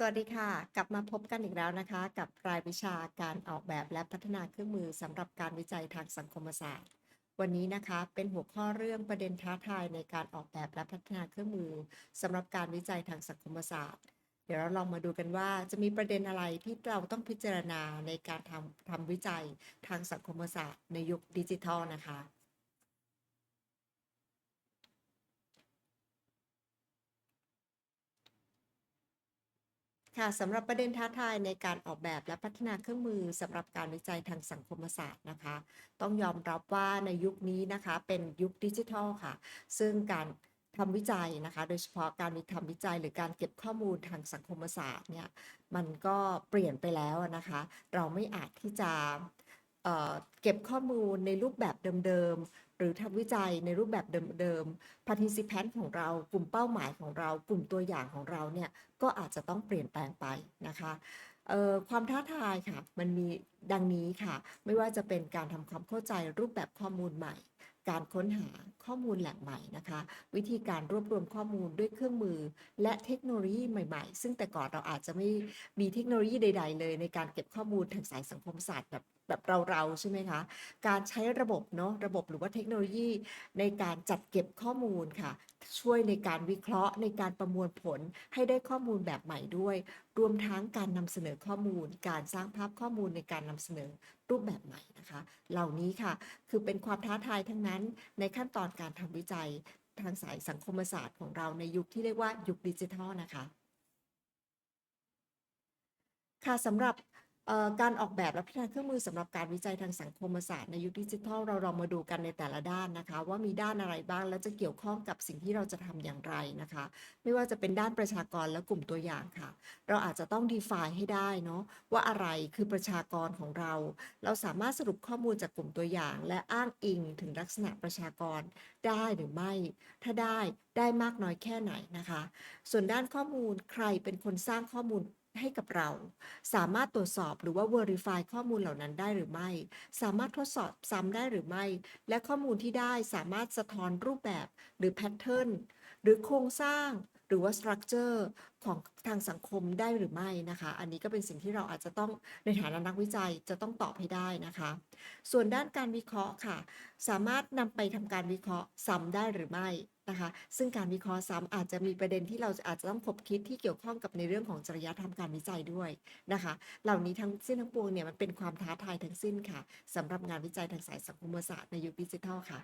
สวัสดีค่ะ กลับมาพบกันอีกแล้วนะคะ กับรายวิชาการออกแบบและพัฒนาเครื่องมือสำหรับการวิจัยทางสังคมศาสตร์ วันนี้นะคะเป็นหัวข้อเรื่องประเด็นท้าทายในการออกแบบและพัฒนาเครื่องมือสำหรับการวิจัยทางสังคมศาสตร์ เดี๋ยวเราลองมาดูกันว่าจะมีประเด็นอะไรที่เราต้องพิจารณาในการทำทำวิจัยทางสังคมศาสตร์ในยุคดิจิทัลนะคะ ค่ะสำหรับประเด็นท้าทายในการออกแบบและพัฒนาเครื่องมือสำหรับการวิจัยทางสังคมศาสตร์นะคะ ต้องยอมรับว่าในยุคนี้นะคะเป็นยุคดิจิทัลค่ะ ซึ่งการทำวิจัยนะคะ โดยเฉพาะการมีทำวิจัยหรือการเก็บข้อมูลทางสังคมศาสตร์เนี่ยมันก็เปลี่ยนไปแล้วนะคะ เราไม่อาจที่จะ เก็บข้อมูลในรูปแบบเดิมๆ หรือทำวิจัยในรูปแบบเดิมๆ participant ของเรา กลุ่มเป้าหมายของเรา กลุ่มตัวอย่างของเราเนี่ย ก็อาจจะต้องเปลี่ยนแปลงไปนะคะความท้าทายค่ะ มันมีดังนี้ค่ะ ไม่ว่าจะเป็นการทำความเข้าใจรูปแบบข้อมูลใหม่ การค้นหา ข้อมูลแหล่งใหม่นะคะ วิธีการรวบรวมข้อมูลด้วยเครื่องมือ และเทคโนโลยีใหม่ๆ ซึ่งแต่ก่อนเราอาจจะไม่มีเทคโนโลยีใด ๆ เลยในการเก็บข้อมูลทางสายสังคมศาสตร์แบบแบบเราๆใช่ไหมคะ การใช้ระบบเนาะระบบหรือว่าเทคโนโลยีในการจัดเก็บข้อมูลค่ะ ช่วยในการวิเคราะห์ในการประมวลผลให้ได้ข้อมูลแบบใหม่ด้วย รวมทั้งการนำเสนอข้อมูล การสร้างภาพข้อมูลในการนำเสนอรูปแบบใหม่นะคะ เหล่านี้ค่ะคือเป็นความท้าทายทั้งนั้นในขั้นตอนการทำวิจัยทางสายสังคมศาสตร์ของเราในยุคที่เรียกว่ายุคดิจิทัลนะคะ ค่ะสำหรับ การออกแบบและพัฒนาเครื่องมือสำหรับการวิจัยทางสังคมศาสตร์ในยุคดิจิทัลเราลองมาดูกันในแต่ละด้านนะคะ ว่ามีด้านอะไรบ้าง และจะเกี่ยวข้องกับสิ่งที่เราจะทำอย่างไรนะคะ ไม่ว่าจะเป็นด้านประชากรและกลุ่มตัวอย่างค่ะ เราอาจจะต้อง define ให้ได้เนาะว่าอะไรคือประชากรของเรา เราสามารถสรุปข้อมูลจากกลุ่มตัวอย่าง และอ้างอิงถึงลักษณะประชากรได้หรือไม่ ถ้าได้ได้มากน้อยแค่ไหนนะคะ ส่วนด้านข้อมูลใครเป็นคนสร้างข้อมูล ให้กับเรา สามารถตรวจสอบหรือว่า verify ข้อมูลเหล่านั้นได้หรือไม่ สามารถทดสอบซ้ำได้หรือไม่ และข้อมูลที่ได้สามารถสะท้อนรูปแบบหรือ pattern หรือโครงสร้างหรือว่า structure ของทางสังคมได้หรือไม่นะคะ อันนี้ก็เป็นสิ่งที่เราอาจจะต้องในฐานะนักวิจัยจะต้องตอบให้ได้นะคะ ส่วนด้านการวิเคราะห์ค่ะ สามารถนำไปทำการวิเคราะห์ซ้ำได้หรือไม่ นะคะซึ่งการวิเคราะห์ซ้ำอาจจะมีประเด็นที่เราอาจจะต้องคบคิดที่เกี่ยวข้องกับในเรื่องของจริยธรรมการวิจัยด้วยนะคะ เหล่านี้ทั้งสิ้นทั้งปวงเนี่ยมันเป็นความท้าทายทั้งสิ้นค่ะสำหรับงานวิจัยทางสายสังคมศาสตร์ในยุคดิจิทัลค่ะ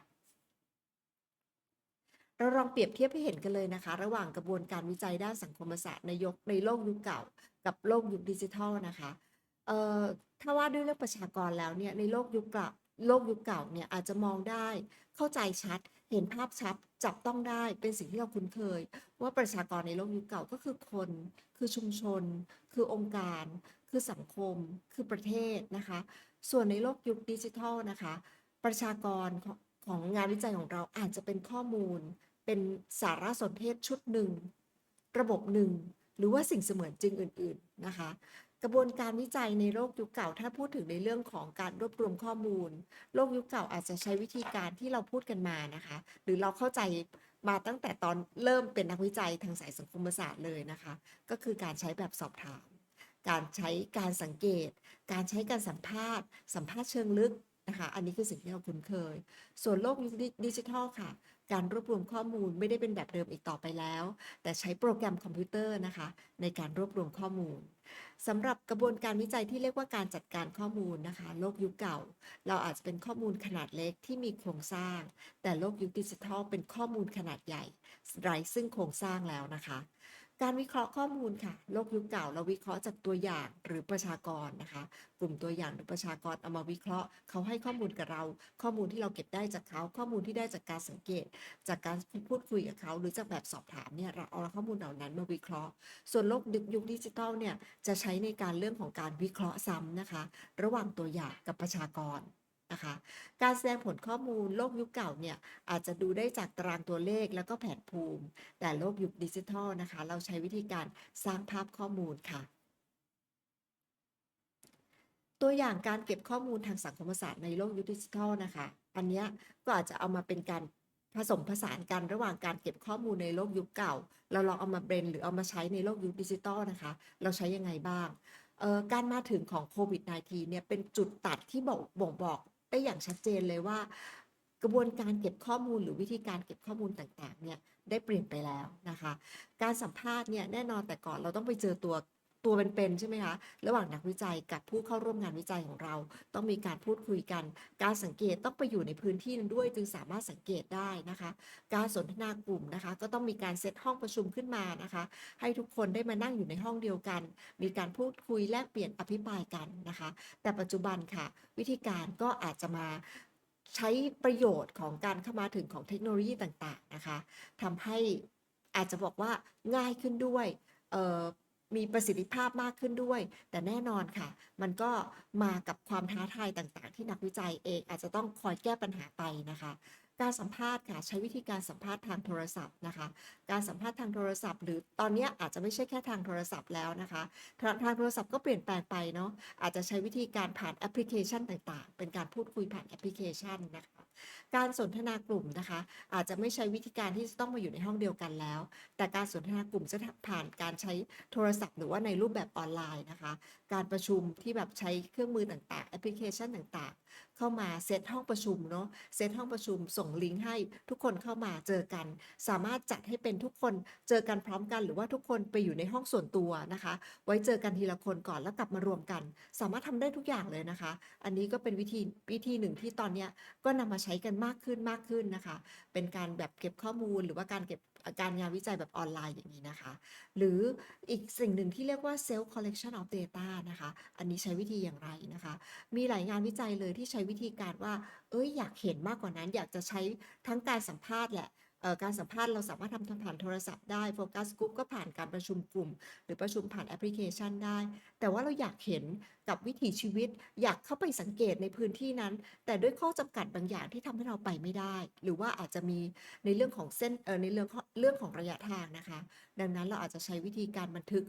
เราลองเปรียบเทียบให้เห็นกันเลยนะคะ ระหว่างกระบวนการวิจัยด้านสังคมศาสตร์ในยกในโลกยุคเก่า กับโลกยุคดิจิทัลนะคะเอ่อถ้าว่าด้วยเรื่องประชากรแล้วเนี่ยในโลกยุคเก่าโลกยุคเก่าเนี่ยอาจจะมองได้เข้าใจชัด เห็นภาพชัดจับต้องได้เป็นสิ่งที่เราคุ้นเคย ว่าประชากรในโลกยุคเก่าก็คือคน คือชุมชน คือองค์การ คือสังคม คือประเทศนะคะ ส่วนในโลกยุคดิจิทัลนะคะ ประชากรของของงานวิจัยของเราอาจจะเป็นข้อมูล เป็นสารสนเทศชุดหนึ่ง ระบบหนึ่ง หรือว่าสิ่งเสมือนจริงอื่น ๆนะคะกระบวนการวิจัยในโลกยุคเก่า ถ้าพูดถึงในเรื่องของการรวบรวมข้อมูล โลกยุคเก่าอาจจะใช้วิธีการที่เราพูดกันมานะคะ หรือเราเข้าใจมาตั้งแต่ตอนเริ่มเป็นนักวิจัยทางสายสังคมศาสตร์เลยนะคะ ก็คือการใช้แบบสอบถาม การใช้การสังเกต การใช้การสัมภาษณ์ สัมภาษณ์เชิงลึก นะคะ อันนี้คือสิ่งที่เราคุ้นเคย ส่วนโลกดิจิทัลค่ะ การรวบรวมข้อมูลไม่ได้เป็นแบบเดิมอีกต่อไปแล้ว แต่ใช้โปรแกรมคอมพิวเตอร์นะคะ ในการรวบรวมข้อมูลสำหรับกระบวนการวิจัยที่เรียกว่าการจัดการข้อมูลนะคะ โลกยุคเก่า เราอาจจะเป็นข้อมูลขนาดเล็กที่มีโครงสร้าง แต่โลกยุคดิจิทัลเป็นข้อมูลขนาดใหญ่ไร้ซึ่งโครงสร้างแล้วนะคะ การวิเคราะห์ข้อมูลค่ะ โลกยุคเก่าเราวิเคราะห์จากตัวอย่างหรือประชากรนะคะ กลุ่มตัวอย่างหรือประชากรเอามาวิเคราะห์ เขาให้ข้อมูลกับเรา ข้อมูลที่เราเก็บได้จากเขา ข้อมูลที่ได้จากการสังเกต จากการพูดคุยกับเขา หรือจากแบบสอบถามเนี่ยเราเอาข้อมูลเหล่านั้นมาวิเคราะห์ ส่วนโลกยุคดิจิทัลเนี่ยจะใช้ในการเรื่องของการวิเคราะห์ซ้ำนะคะ ระหว่างตัวอย่างกับประชากร นะคะ การแสดงผลข้อมูลโลกยุคเก่าเนี่ยอาจจะดูได้จากตารางตัวเลขแล้วก็แผนภูมิ แต่โลกยุคดิจิทัลนะคะ เราใช้วิธีการสร้างภาพข้อมูลค่ะ ตัวอย่างการเก็บข้อมูลทางสังคมศาสตร์ในโลกยุคดิจิทัลนะคะ อันนี้ก็อาจจะเอามาเป็นการผสมผสานกันระหว่างการเก็บข้อมูลในโลกยุคเก่า เราลองเอามาเบรนหรือเอามาใช้ในโลกยุคดิจิตอลนะคะ เราใช้ยังไงบ้าง การมาถึงของโควิด -19 เนี่ยเป็นจุดตัดที่บอกบ่งบอก ได้อย่างชัดเจนเลยว่า กระบวนการเก็บข้อมูลหรือวิธีการเก็บข้อมูลต่างๆเนี่ยได้เปลี่ยนไปแล้วนะคะ การสัมภาษณ์เนี่ยแน่นอนแต่ก่อนเราต้องไปเจอตัว ตัวเป็นๆใช่ไหมคะระหว่างนักวิจัยกับผู้เข้าร่วมงานวิจัยของเรา ต้องมีการพูดคุยกัน การสังเกตต้องไปอยู่ในพื้นที่นั้นด้วย จึงสามารถสังเกตได้นะคะ การสนทนากลุ่มนะคะ ก็ต้องมีการเซตห้องประชุมขึ้นมานะคะ ให้ทุกคนได้มานั่งอยู่ในห้องเดียวกัน มีการพูดคุยแลกเปลี่ยนอภิปรายกันนะคะ แต่ปัจจุบันค่ะ วิธีการก็อาจจะมาใช้ประโยชน์ของการเข้ามาถึงของเทคโนโลยีต่างๆนะคะทำให้อาจจะบอกว่าง่ายขึ้นด้วยเอ่อ มีประสิทธิภาพมากขึ้นด้วย แต่แน่นอนค่ะ มันก็มากับความท้าทายต่างๆ ที่นักวิจัยเองอาจจะต้องคอยแก้ปัญหาไปนะคะ การสัมภาษณ์ค่ะ ใช้วิธีการสัมภาษณ์ทางโทรศัพท์นะคะ การสัมภาษณ์ทางโทรศัพท์ หรือตอนนี้อาจจะไม่ใช่แค่ทางโทรศัพท์แล้วนะคะทางทางโทรศัพท์ก็เปลี่ยนแปลงไปเนาะอาจจะใช้วิธีการผ่านแอปพลิเคชันต่างๆ เป็นการพูดคุยผ่านแอปพลิเคชันนะคะการสนทนากลุ่มนะคะ อาจจะไม่ใช้วิธีการที่ต้องมาอยู่ในห้องเดียวกันแล้ว แต่การสนทนากลุ่มจะผ่านการใช้โทรศัพท์ หรือว่าในรูปแบบออนไลน์นะคะ การประชุมที่แบบใช้เครื่องมือต่างๆ แอปพลิเคชันต่างๆ เข้ามาเซตห้องประชุมเนาะเซตห้องประชุมส่งลิงก์ให้ทุกคนเข้ามาเจอกัน สามารถจัดให้เป็นทุกคนเจอกันพร้อมกัน หรือว่าทุกคนไปอยู่ในห้องส่วนตัวนะคะ ไว้เจอกันทีละคนก่อนแล้วกลับมารวมกัน สามารถทำได้ทุกอย่างเลยนะคะ อันนี้ก็เป็นวิธีวิธีหนึ่งที่ตอนนี้ก็นำมาใช้กันมากขึ้นมากขึ้นนะคะ เป็นการแบบเก็บข้อมูลหรือว่าการเก็บ การงานวิจัยแบบออนไลน์อย่างนี้นะคะ หรืออีกสิ่งหนึ่งที่เรียกว่า self collection of data นะคะ อันนี้ใช้วิธีอย่างไรนะคะ มีหลายงานวิจัยเลยที่ใช้วิธีการว่า เอ้ยอยากเห็นมากกว่านั้น อยากจะใช้ทั้งการสัมภาษณ์แหละ การสัมภาษณ์เราสามารถทำผ่านโทรศัพท์ได้โฟกัสกลุ่มก็ผ่านการประชุมกลุ่ม หรือประชุมผ่านแอปพลิเคชันได้ แต่ว่าเราอยากเห็นกับวิถีชีวิต อยากเข้าไปสังเกตในพื้นที่นั้น แต่ด้วยข้อจำกัดบางอย่างที่ทำให้เราไปไม่ได้ หรือว่าอาจจะมีในเรื่องของเส้นเออในเรื่องข้อเรื่องของระยะทางนะคะ ดังนั้นเราอาจจะใช้วิธีการบันทึก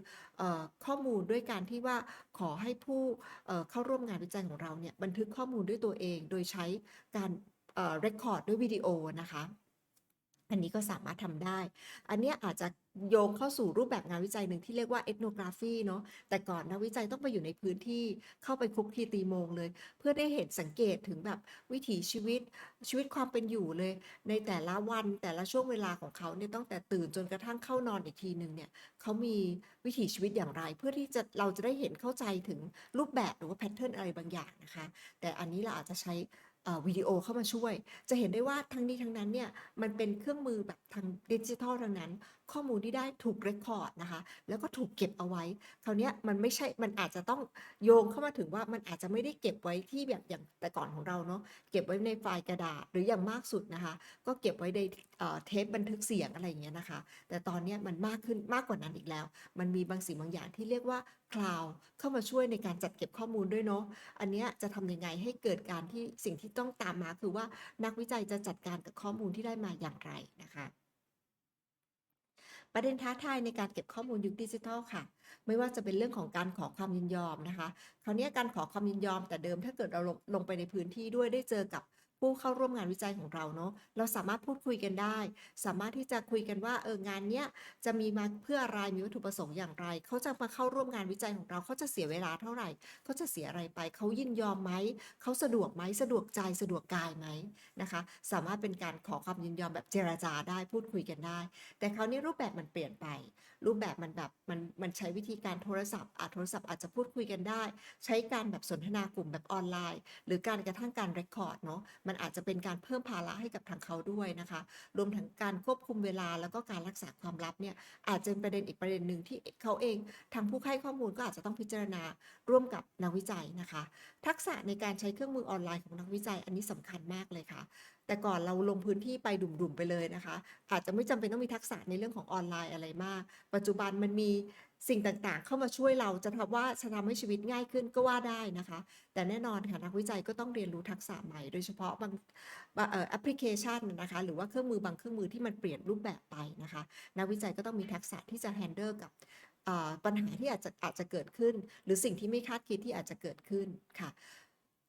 ข้อมูลด้วยการที่ว่าขอให้ผู้เข้าร่วมงานวิจัยของเราเนี่ยบันทึกข้อมูลด้วยตัวเอง โดยใช้การเอ่อ record ด้วยวิดีโอนะคะ อันนี้ก็สามารถทำได้ อันนี้อาจจะโยงเข้าสู่รูปแบบงานวิจัยหนึ่งที่เรียกว่า ethnography เนาะ แต่ก่อนนักวิจัยต้องไปอยู่ในพื้นที่เข้าไปคุกคีตีโมงเลย เพื่อได้เห็นสังเกตถึงแบบวิถีชีวิตชีวิตความเป็นอยู่เลย ในแต่ละวันแต่ละช่วงเวลาของเขาเนี่ยตั้งแต่ตื่นจนกระทั่งเข้านอนอีกทีหนึ่งเนี่ยเขามีวิถีชีวิตอย่างไร เพื่อที่จะเราจะได้เห็นเข้าใจถึงรูปแบบหรือว่าแพทเทิร์นอะไรบางอย่างนะคะ แต่อันนี้เราอาจจะใช้ วิดีโอเข้ามาช่วย จะเห็นได้ว่าทั้งนี้ทั้งนั้นเนี่ยมันเป็นเครื่องมือแบบทางดิจิทัลทั้งนั้นข้อมูลที่ได้ถูกเรคคอร์ดนะคะ แล้วก็ถูกเก็บเอาไว้ คราวนี้มันไม่ใช่ มันอาจจะต้องโยงเข้ามาถึงว่ามันอาจจะไม่ได้เก็บไว้ที่แบบอย่างแต่ก่อนของเราเนาะ เก็บไว้ในไฟล์กระดาษ หรืออย่างมากสุดนะคะ ก็เก็บไว้ในเทปบันทึกเสียงอะไรอย่างเงี้ยนะคะ แต่ตอนนี้มันมากขึ้นมากกว่านั้นอีกแล้ว มันมีบางสิ่งบางอย่างที่เรียกว่าคลาวเข้ามาช่วยในการจัดเก็บข้อมูลด้วยเนาะ อันนี้จะทำยังไงให้เกิดการที่สิ่งที่ต้องตามมาคือว่านักวิจัยจะจัดการกับข้อมูลที่ได้มาอย่างไรนะคะ ประเด็นท้าทายในการเก็บข้อมูลยุคดิจิทัลค่ะ ไม่ว่าจะเป็นเรื่องของการขอความยินยอมนะคะ คราวนี้การขอความยินยอมแต่เดิมถ้าเกิดเราลงลงไปในพื้นที่ด้วยได้เจอกับ ผู้เข้าร่วมงานวิจัยของเราเนาะเราสามารถพูดคุยกันได้ สามารถที่จะคุยกันว่าเอองานเนี้ยจะมีมาเพื่ออะไรมีวัตถุประสงค์อย่างไร เขาจะมาเข้าร่วมงานวิจัยของเราเขาจะเสียเวลาเท่าไหร่เขาจะเสียอะไรไปเขายินยอมไหมเขาสะดวกไหมสะดวกใจสะดวกกายไหมนะคะ สามารถเป็นการขอความยินยอมแบบเจรจาได้พูดคุยกันได้ แต่คราวนี้รูปแบบมันเปลี่ยนไป รูปแบบมันแบบมันมันใช้วิธีการโทรศัพท์อาจโทรศัพท์อาจจะพูดคุยกันได้ ใช้การแบบสนทนากลุ่มแบบออนไลน์ หรือการกระทั่งการเรคคอร์ดเนาะมันอาจจะเป็นการเพิ่มภาระให้กับทางเขาด้วยนะคะ รวมถึงการควบคุมเวลาแล้วก็การรักษาความลับเนี่ยอาจจะเป็นประเด็นอีกประเด็นหนึ่งที่เขาเองทางผู้ให้ข้อมูลก็อาจจะต้องพิจารณาร่วมกับนักวิจัยนะคะ ทักษะในการใช้เครื่องมือออนไลน์ของนักวิจัยอันนี้สำคัญมากเลยค่ะ แต่ก่อนเราลงพื้นที่ไปดุ่มๆไปเลยนะคะ อาจจะไม่จำเป็นต้องมีทักษะในเรื่องของออนไลน์อะไรมาก ปัจจุบันมันมี สิ่งต่างๆ เข้ามาช่วยเราจะทำว่าจะทำให้ชีวิตง่ายขึ้นก็ว่าได้นะคะ แต่แน่นอนค่ะนักวิจัยก็ต้องเรียนรู้ทักษะใหม่ โดยเฉพาะบางแอปพลิเคชันนะคะหรือว่าเครื่องมือบางเครื่องมือที่มันเปลี่ยนรูปแบบไปนะคะ นักวิจัยก็ต้องมีทักษะที่จะ handle กับปัญหาที่อาจจะอาจจะเกิดขึ้น หรือสิ่งที่ไม่คาดคิดที่อาจจะเกิดขึ้นค่ะ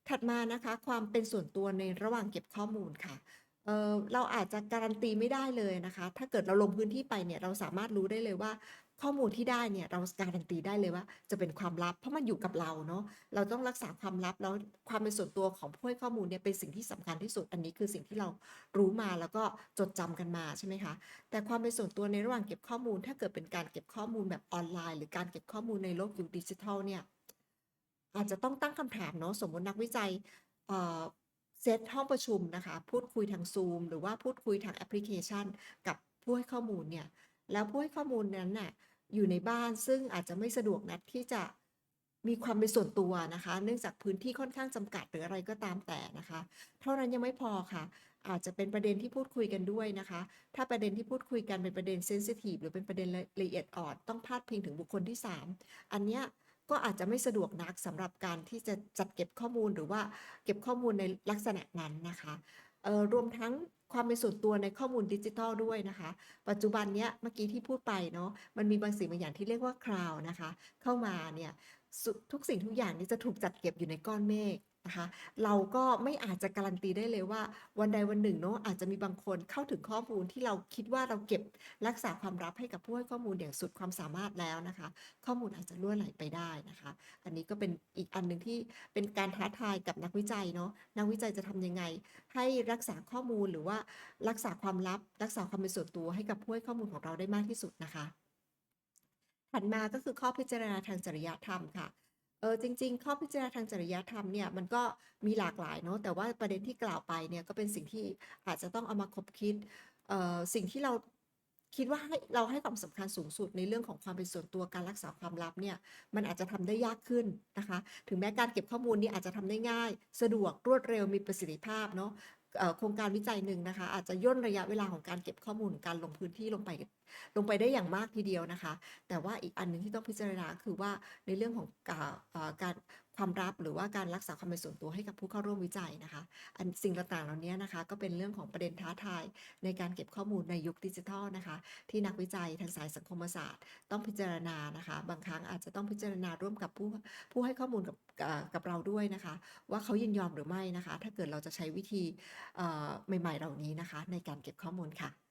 ถัดมานะคะความเป็นส่วนตัวในระหว่างเก็บข้อมูลค่ะเเราอาจจะการันตีไม่ได้เลยนะคะ ถ้าเกิดเราลงพื้นที่ไปเนี่ยเราสามารถรู้ได้เลยว่า ข้อมูลที่ได้เนี่ยเราการันตีได้เลยว่า จะเป็นความลับ เพราะมันอยู่กับเราเนาะเราต้องรักษาความลับแล้วความเป็นส่วนตัวของผู้ให้ข้อมูลเนี่ยเป็นสิ่งที่สำคัญที่สุด อันนี้คือสิ่งที่เรารู้มาแล้วก็จดจำกันมาใช่ไหมคะ แต่ความเป็นส่วนตัวในระหว่างเก็บข้อมูล ถ้าเกิดเป็นการเก็บข้อมูลแบบออนไลน์ หรือการเก็บข้อมูลในโลกยุคดิจิทัลเนี่ยอาจจะต้องตั้งคำถามเนาะสมมตินักวิจัยเอ่อเซตห้องประชุมนะคะ พูดคุยทาง Zoom หรือว่าพูดคุยทางแอปพลิเคชัน กับผู้ให้ข้อมูลเนี่ย แล้วผู้ให้ข้อมูลนั้นน่ะอยู่ในบ้านซึ่งอาจจะไม่สะดวกนักที่จะมีความเป็นส่วนตัวนะคะ เนื่องจากพื้นที่ค่อนข้างจำกัดหรืออะไรก็ตามแต่นะคะ เท่านั้นยังไม่พอค่ะ อาจจะเป็นประเด็นที่พูดคุยกันด้วยนะคะ ถ้าประเด็นที่พูดคุยกันเป็นประเด็นเซนซิทิฟหรือเป็นประเด็นละเอียดอ่อนต้องพาดพิงถึงบุคคลที่ 3 อันเนี้ยก็อาจจะไม่สะดวกนักสำหรับการที่จะจัดเก็บข้อมูลหรือว่าเก็บข้อมูลในลักษณะนั้นนะคะรวมทั้ง ความเป็นส่วนตัวในข้อมูลดิจิทัลด้วยนะคะ ปัจจุบันเนี้ยเมื่อกี้ที่พูดไปเนาะมันมีบางสิ่งบางอย่างที่เรียกว่าคลาวนะคะ เข้ามาเนี่ยทุกสิ่งทุกอย่างนี้จะถูกจัดเก็บอยู่ในก้อนเมฆ นะคะเราก็ไม่อาจจะการันตีได้เลยว่า วันใดวันหนึ่งเนาะอาจจะมีบางคนเข้าถึงข้อมูลที่เราคิดว่าเราเก็บรักษาความลับให้กับผู้ให้ข้อมูลอย่างสุดความสามารถแล้วนะคะ ข้อมูลอาจจะรั่วไหลไปได้นะคะ อันนี้ก็เป็นอีกอันหนึ่งที่เป็นการท้าทายกับนักวิจัยเนาะนักวิจัยจะทำยังไง ให้รักษาข้อมูลหรือว่ารักษาความลับ รักษาความเป็นส่วนตัวให้กับผู้ให้ข้อมูลของเราได้มากที่สุดนะคะถัดมาก็คือข้อพิจารณาทางจริยธรรมค่ะ เออจริง ๆ ข้อพิจารณาทางจริยธรรมเนี่ยมันก็มีหลากหลายเนาะแต่ว่าประเด็นที่กล่าวไปเนี่ยก็เป็นสิ่งที่อาจจะต้องเอามาคบคิดเอ่อสิ่งที่เราคิดว่าให้เราให้ความสำคัญสูงสุดในเรื่องของความเป็นส่วนตัวการรักษาความลับเนี่ยมันอาจจะทำได้ยากขึ้นนะคะ ถึงแม้การเก็บข้อมูลนี้อาจจะทำได้ง่าย สะดวกรวดเร็วมีประสิทธิภาพเนาะ โครงการวิจัยหนึ่งนะคะ อาจจะย่นระยะเวลาของการเก็บข้อมูลการลงพื้นที่ลงไปลงไปได้อย่างมากทีเดียวนะคะ แต่ว่าอีกอันหนึ่งที่ต้องพิจารณาคือว่าในเรื่องของก่าเอ่อการ ความลับหรือว่าการรักษาความเป็นส่วนตัวให้กับผู้เข้าร่วมวิจัยนะคะอันสิ่งต่างๆเหล่านี้นะคะ ก็เป็นเรื่องของประเด็นท้าทายในการเก็บข้อมูลในยุคดิจิทัลนะคะ ที่นักวิจัยทางสายสังคมศาสตร์ ต้องพิจารณานะคะ บางครั้งอาจจะต้องพิจารณาร่วมกับผู้ผู้ให้ข้อมูลกับกับเราด้วยนะคะ ว่าเขายินยอมหรือไม่นะคะ ถ้าเกิดเราจะใช้วิธีใหม่ ๆ เหล่านี้นะคะ ในการเก็บข้อมูลค่ะ